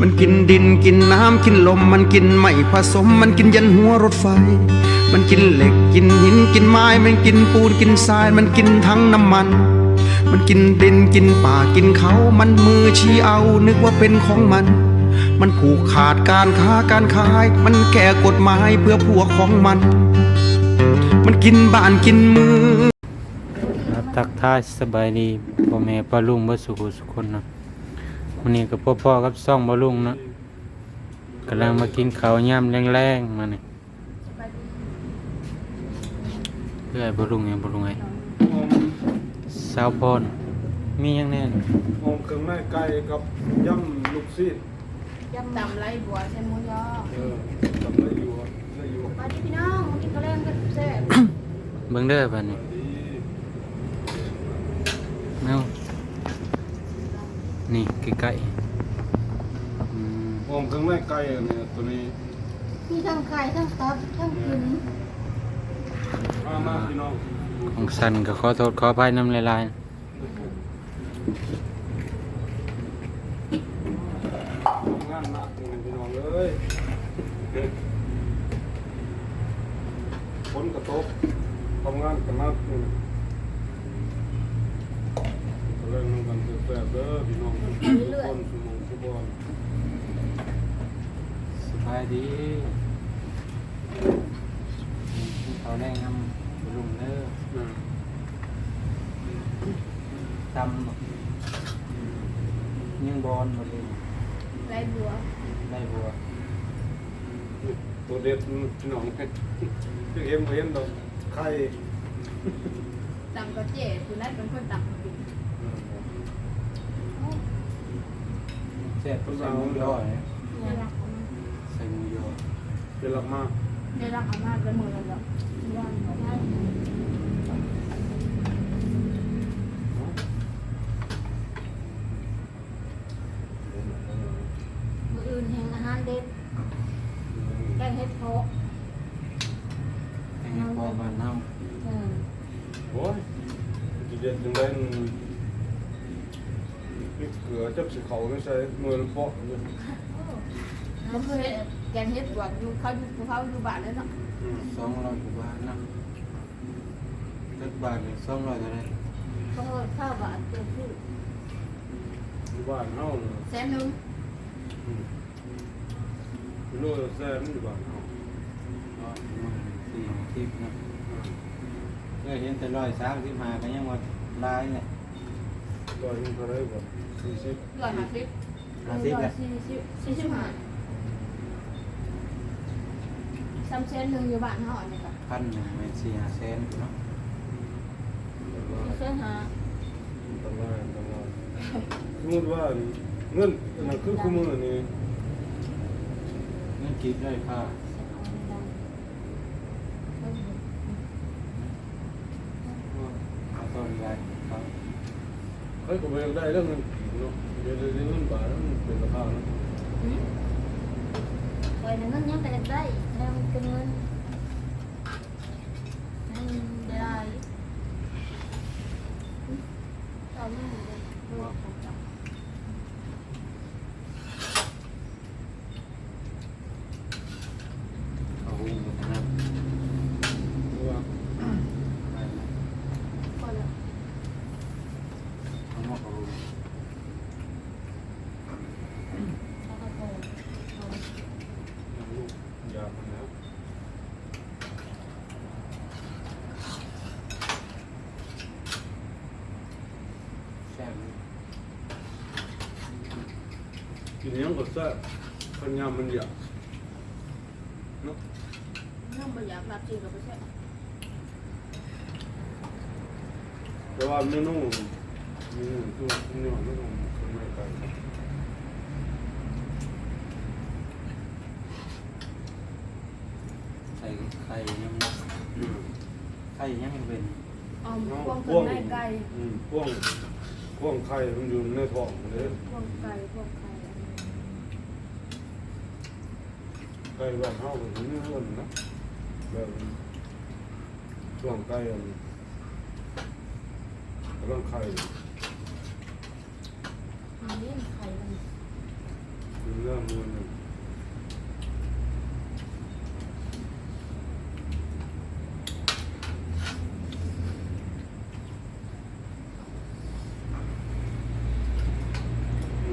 มันกินดินกินน้ำกินลม มันกินไม่ผสม มันกินยันหัวรถไฟ มันกินเหล็กกินหินกินไม้ มันกินปูนกินทราย มันกินทั้งน้ำมัน มันกินดินกินป่ากินเขา มันมือชี้เอานึกว่าเป็นของมัน มันผูกขาดการค้าการขาย มันแก้กฎหมายเพื่อพวกของมัน มันกินบ้านกินมือทักทายสบายดีพ่อแม่ป้าลุงเบ่สุขสุขคนนะ วันนี้ก็พ่อพ่อๆกับซ่องบ่ลุงเนาะกำลังมากินข้าวยามแรงๆมานี่เพื่อให้บ่ลุงยังบ่ลุงไงสาวพรมีหยังแน่นหอมเครื่องในไก่กับย่ำลูกซีดยำตำไรบัวใส่หมูยอเออทำได้อยู่อะได้อยู่มาดิพี่น้องมากินกระเล่นกันแซ่บเบิ่งเด้อบัดนี้ดีแมว นี่ใกล้ๆอืมหอมเครื่องในไก่อันเนี่ยตัวนี้มีทั้งไข่ทั้งตับทั้งกินมามาพี่น้องของสันก็ขอโทษขออภัยนำหลายทำงานหนักนี่พี่น้องเลยฝนกระตกทำงานกันหนักนี่เรื่องนั้นกัน แซ่บเด้อพี่น้องทุกคนสมองสุบอนสบายดีเขาแรงนำบ่ลุงเด้อนะตำบักยังบอลหมดเลยไรบัวได้บัวตัวเด็ดพี่น้องคือเห็นบ่เห็นดอกไข่ตำกระเจี๊ยบคุณนัทเป็นคนตำกินเสร็จใส่หมูยอเนี่ยเนี่ยรักใส่หมูยอเป็นหลักมากเนี่ยรักอามาเป็นมือแล้วก็ย่างของให้มืออื่นแห่งอาหารเด็ดแกงเห็ดเพาะแตงพอบ้านเฮาเออโอ้ยจีเด็ดจังได้พริกเกลือ จับสีเขาไม่ใช่มือละเปาะเลยมันคือเห็ดแกงเห็ดบวกอยู่เขาอยู่เขาอยู่บ้านแล้วเนาะอืมสองร้อยกว่าบาทนะเจ็ดบาทเลยสองร้อยเท่าไหรเขาเอาข้าวบาทเต็มที่อยู่บ้านเฮาเนี่ยแสนหนึ่งอืมกิโลละแสนอยู่บ้านเฮาเนาะสี่สิบนะเคยเห็นแต่ร้อยสามสิบห้าก็ยังว่าหลายเลย ร้อยหนึงเท่าไรบ่สี่สิบร้อยห้าสิบห้าสิบเลยสี่สิบสี่สิบห้าซ้ำเส้นหนึ่งอยู่บ้านเขาอันนี้ก็พันหนึ่งเป็นสี่ห้าแสนเนาะสี่เส้นหาตำรายตำรายสมมติว่าเงินนนั้นคือคู่มือนี่เงินกีบได้ค่าเอาต้นใหญ่ครับ เฮ้ยก็บ่อยากได้เรื่องเงินกี่เนาะเดี๋ยวเดี๋ยวเงินบาทมันเป็นราคาเนาะไว้ในเงินยังแต่ได้แล้วมันเป็นเงินให้ได้ตอนนี้เลยเอาหูหมดนะ เพราะว่า พอแล้ว เอาหมดเอาหู แล้วก็พอ อย่างลูกอยากนะ แซ่บเลย กิ นหยังก็แซ่บพันยามมันอยากเนาะน้องไม่อยากรับจริงกับไม่ใช่แต่ว่าเมนูเมนูตัวเมนูไม่ต้องไม่ไกลใส่ไข่ยังอืมไข่ยังเป็นเอาพวงกันได้ไก่อืมพ่วงพ่วงไข่มันอยู่ในท้องเลยพวงไก่พวงไข่ ไก่บ้านเฮาก็สิมีเรื่องนะแบบช่วงไก่อันกำลังไข่อันนี้ไข่มันอยู่ในริ่มมือหนึ่ง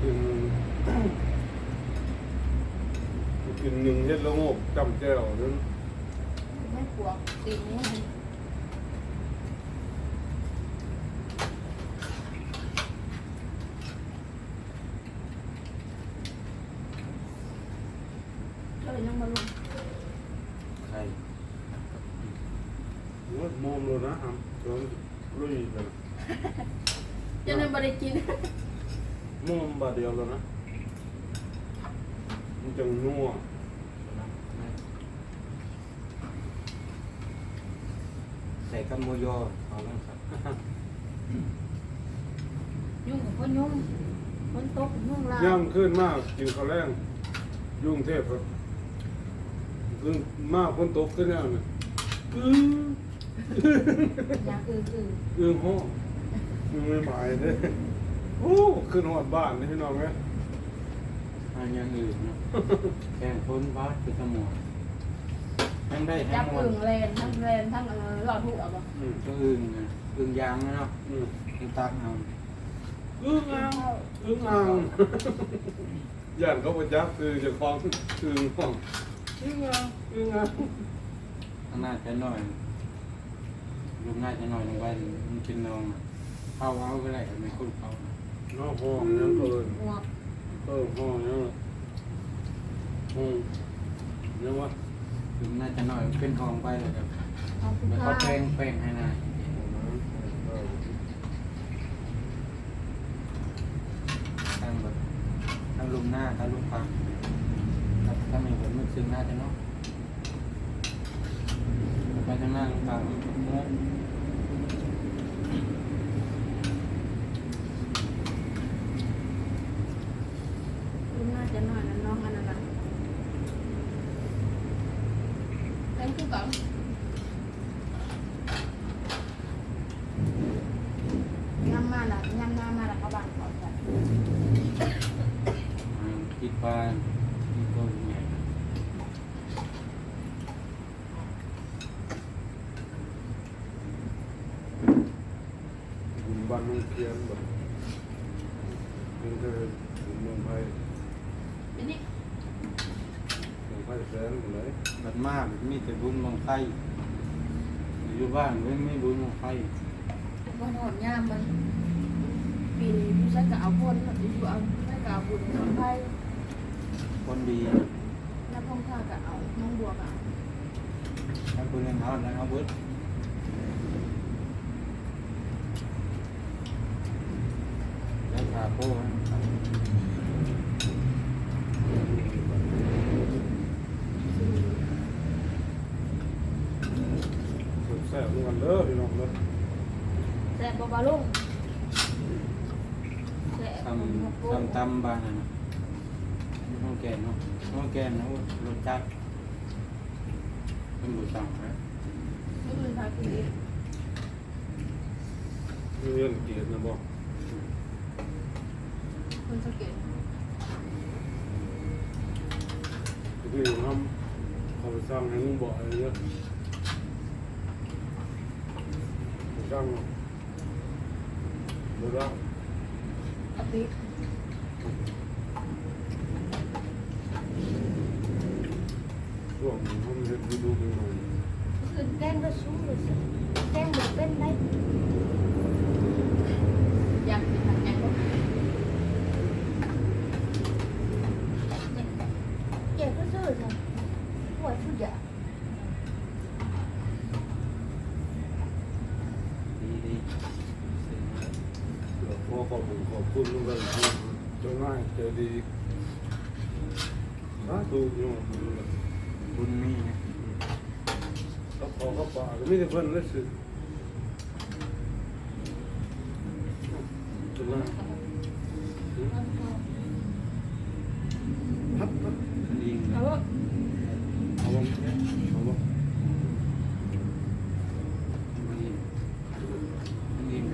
กินกินหนึ่งเฮ็ดละโงก จำแจ้วนั้นไม่ปวกตีนี้เรายังมาลงใครว่าโมมเลยนะครับจนลุยกันจะนั่นบริกินโมมบาดเดียวแล้วนะมันจังนัว ใส่กับโมโยเอาลงครับยุ่งกับพ่อยุ่งคนตกยุ่งลาย่ำขึ้นมากกินข้าวแรงยุ่งเทพครับขึ้นมากคนตกขึ้นแล้วเนี่ยอื้ออย่างอื่นอื่นอึ้งห้องอึ้งไม่หมายเลยโอ้ขึ้นหอดบ้านนี่พี่น้องไหมอันอยังอื่นเนาะแกงพ้นบาสคือสมอง ทั้งได้ทั้จังบหมดอึ่งเลนทั้งเลนทั้งเออหลอดหัวบ่อืมก็อึ่งนะอึ่งยางนะเนาะอืมอึ่งตักเอาอึ้งอ่างอึ้งอ่างย่านเขาไปจับคือจะคล้องอึ้งห้องอึ้งอ่างอึ้งอ่างข้างหน้าจะหน่อยลุมหน้าจะหน่อยลงไปมันกินนองอะเข้าเอาก็ได้ไม่คุ้นเขานะนอกห้องยังเกินหัวเออห้องยังห้องยังวะ ลุมหน้าจะหน่อยมันเป็นทองไปเลยครับขอบคุณแล้วค่ะเขาแป้งแป้งให้นายตั้งแบบตั้งลุมหน้าทั้งลุมฟังถ้าถ้ามีผลมันซึ้งหน้าจะเนาะไปทางหน้าลุมฟังโม้คุณน่าจะนอนนั่นน้องอันนั้นนะเล่นคู่กับย่ำมาละย่ำหน้ามาละเขาบานเขาจะ อ่าคิดว่ามีตัวใหญ่บุญบ้านเมืองเพียนแบบเป็นเธอบุญเมืองไทยเป็นนี่เมืองไทยแสนหมดเลยบัดมากมีแต่บุญบังไฟอยู่บ้านไม่ไม่บุญบังไฟวันหอนย่ามมันปีนี้ผู้ชายก็เอาคนอยู่เอาผู้ก็เอาบุญน้องไผ่ คนดีแล้วพ่อข้าก็เอาน้องบัวก็เอาถ้าคุณยังเอาแล้วเอาเบิดแล้วขาโป้นะครับสุดแซ่บเหมือนกันเด้อพี่น้องเด้อแซ่บบ่บาลุงแซ่บทบ่บ่โป้ำทำตำบ้านนะ น้องแกนเนาะน้องแกนเนาะรสจัดเป็นบุสั่งนะไม่มีใครกินอีกมีเรื่องเกียรตินะบอกคนสังเกตที่ทำเขาไปสร้างให้มึงบอกอะไรเยอะสร้างดูแล้วอติ ช่วงนี้เขาไม่ได้ดูดูกันหน่อยคือแกงก็สู้เลยสิแกงบ่เป็นได้อยากกินแกงบ่แกงก็สู้ค่ะหัวชุดใหญ่ดีดีเดี๋ยวขอขอบคุณขอบคุณลุงกันเจ้าง่ายใจดีสาธุโยม บุญมีนะก็พอก็ป่าก็ไม่ได้เพิ่นเลยสิจุฬาพับพับ ยิง เอา นะ ว่า เอาวงเอาวง ยิงยิง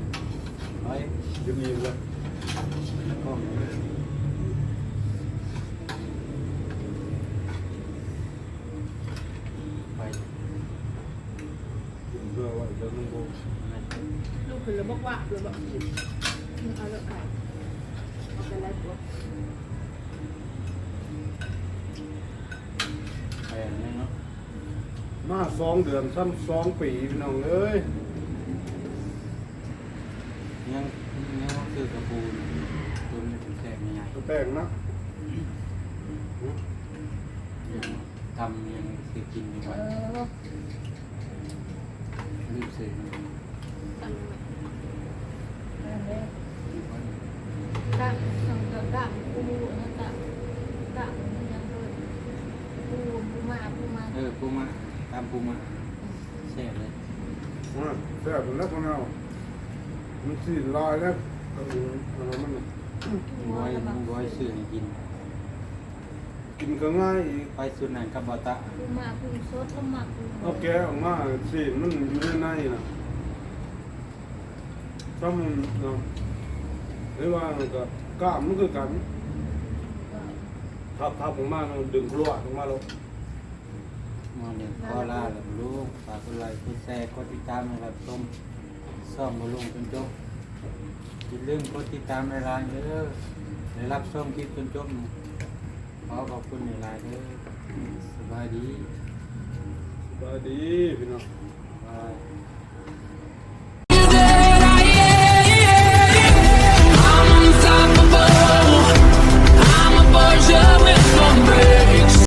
ไป จะมีเลย แล้วก็ ขึ้นแล้วบอกว่าเลยบอกเอาเลยค่ะเอาไปไล่ตัวแปลงนี่เนาะมาสองเดือนซ้ำสองปีพี่น้องเอ้ยยังยังว่าคือกระปูนตัวนี้เป็นแสงใหญ่แต่งนะยังทำยังสิกินอยู่เอไว้อรีบซื้อมาตั้งนั่น เลยอยู่ไว้ตั้งตั้งตั้งกูนะตั้งตั้งนี่ยังเลยกูกูมากูมาเออปูมาตามปูมาแช่เลยอะแซ่บแล้วพวกเรามันสีลายแล้วเอออะไรมันบอยบอยซื้อให้กิน กินก็ง่ายอีกไปสุดไหนกับบอตะกูมากูสดแล้วมากูเอาแกะออกมาสีมันอยู่ในใน นะซ้ำเนาะหรือว่ามันก็กล้ามมันคือกันทับทับออกมาแล้วดึงกลัวออกมาแล้วมาเรียนคอล่าหลับลูกฝากคนไลค์คนแชร์กดติดตามนะครับชมซ่อมมาลงจนจบอย่าลืมกดติดตามในไลน์เด้อได้รับชมคลิปจนจบขอขอบคุณในไลน์เด้อสบายดีสบายดีพี่น้อง บาย